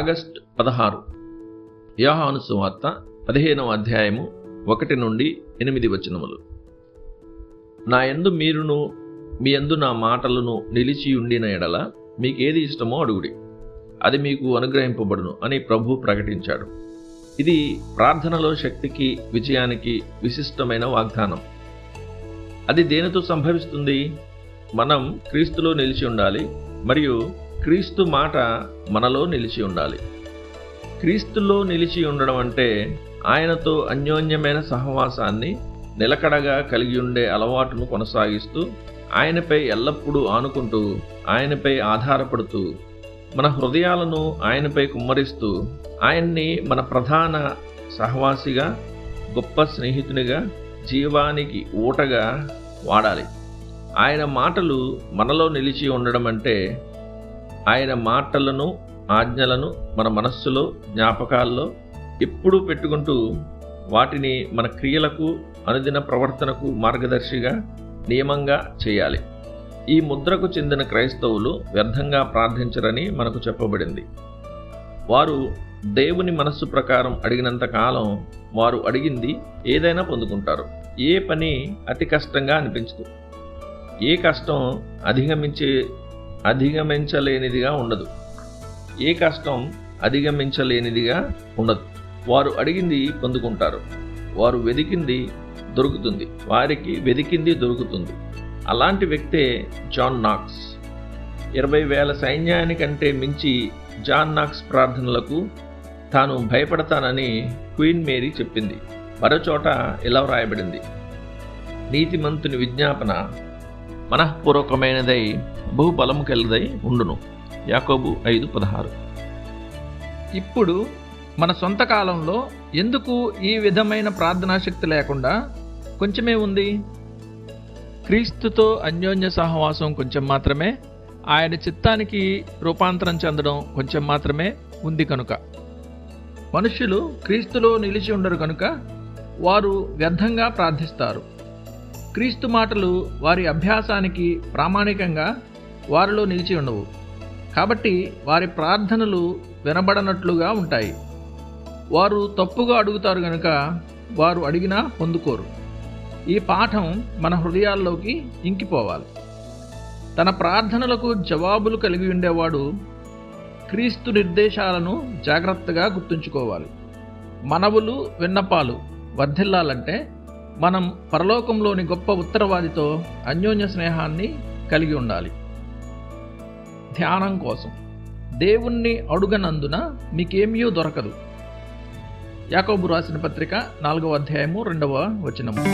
August పదహారు. యోహాను సువార్త పదిహేనవ అధ్యాయము ఒకటి నుండి ఎనిమిది వచనములు. నా యందు మీరును మీ ఎందు నా మాటలను నిలిచి ఉండిన ఎడల మీకేది ఇష్టమో అడుగుడి. అది మీకు అనుగ్రహింపబడును అని ప్రభు ప్రకటించాడు. ఇది ప్రార్థనలో శక్తికి విజయానికి విశిష్టమైన వాగ్దానం. అది దేనితో సంభవిస్తుంది? మనం క్రీస్తులో నిలిచి ఉండాలి మరియు క్రీస్తు మాట మనలో నిలిచి ఉండాలి. క్రీస్తులో నిలిచి ఉండడం అంటే ఆయనతో అన్యోన్యమైన సహవాసాన్ని నిలకడగా కలిగి ఉండే అలవాటును కొనసాగిస్తూ ఆయనపై ఎల్లప్పుడూ ఆనుకుంటూ ఆయనపై ఆధారపడుతూ మన హృదయాలను ఆయనపై కుమ్మరిస్తూ ఆయన్ని మన ప్రధాన సహవాసిగా గొప్ప స్నేహితునిగా జీవానికి ఊటగా వాడాలి. ఆయన మాటలు మనలో నిలిచి ఉండడం అంటే ఆయన మాటలను ఆజ్ఞలను మన మనస్సులో జ్ఞాపకాల్లో ఎప్పుడూ పెట్టుకుంటూ వాటిని మన క్రియలకు అనుదిన ప్రవర్తనకు మార్గదర్శిగా నియమంగా చేయాలి. ఈ ముద్రకు చెందిన క్రైస్తవులు వ్యర్థంగా ప్రార్థించరని మనకు చెప్పబడింది. వారు దేవుని మనస్సు ప్రకారం అడిగినంత కాలం వారు అడిగింది ఏదైనా పొందుకుంటారు. ఏ పని అతి కష్టంగా అనిపించదు. ఏ కష్టం అధిగమించే అధిగమించలేనిదిగా ఉండదు. ఏ కష్టం అధిగమించలేనిదిగా ఉండదు. వారు అడిగింది పొందుకుంటారు. వారు వెదికింది దొరుకుతుంది. వారికి వెదికింది దొరుకుతుంది. అలాంటి వ్యక్తే జాన్ నాక్స్. ఇరవై వేల సైన్యానికంటే మించి జాన్ నాక్స్ ప్రార్థనలకు తాను భయపడతానని క్వీన్ మేరీ చెప్పింది. మరోచోట ఇలా వ్రాయబడింది. నీతిమంతుని విజ్ఞాపన మనఃపూర్వకమైనదై బహుబలము కలదై ఉండును. యాకోబు ఐదు పదహారు. ఇప్పుడు మన సొంత కాలంలో ఎందుకు ఈ విధమైన ప్రార్థనా శక్తి లేకుండా కొంచెమే ఉంది? క్రీస్తుతో అన్యోన్య సహవాసం కొంచెం మాత్రమే ఆయన చిత్తానికి రూపాంతరం చెందడం కొంచెం మాత్రమే ఉంది కనుక. మనుష్యులు క్రీస్తులో నిలిచి ఉండరు కనుక వారు వ్యర్థంగా ప్రార్థిస్తారు. క్రీస్తు మాటలు వారి అభ్యాసానికి ప్రామాణికంగా వారిలో నిలిచి ఉండవు. కాబట్టి వారి ప్రార్థనలు వినబడనట్లుగా ఉంటాయి. వారు తప్పుగా అడుగుతారు గనుక వారు అడిగినా పొందుకోరు. ఈ పాఠం మన హృదయాల్లోకి ఇంకిపోవాలి. తన ప్రార్థనలకు జవాబులు కలిగి ఉండేవాడు క్రీస్తు నిర్దేశాలను జాగ్రత్తగా గుర్తుంచుకోవాలి. మనవులు విన్నపాలు వర్ధిల్లాలంటే మనం పరలోకంలోని గొప్ప ఉత్తరవాదితో అన్యోన్య స్నేహాన్ని కలిగి ఉండాలి. ధ్యానం కోసం. దేవుణ్ణి అడుగనందున మీకేమీ దొరకదు. యాకోబు రాసిన పత్రిక నాలుగవ అధ్యాయము రెండవ వచనము.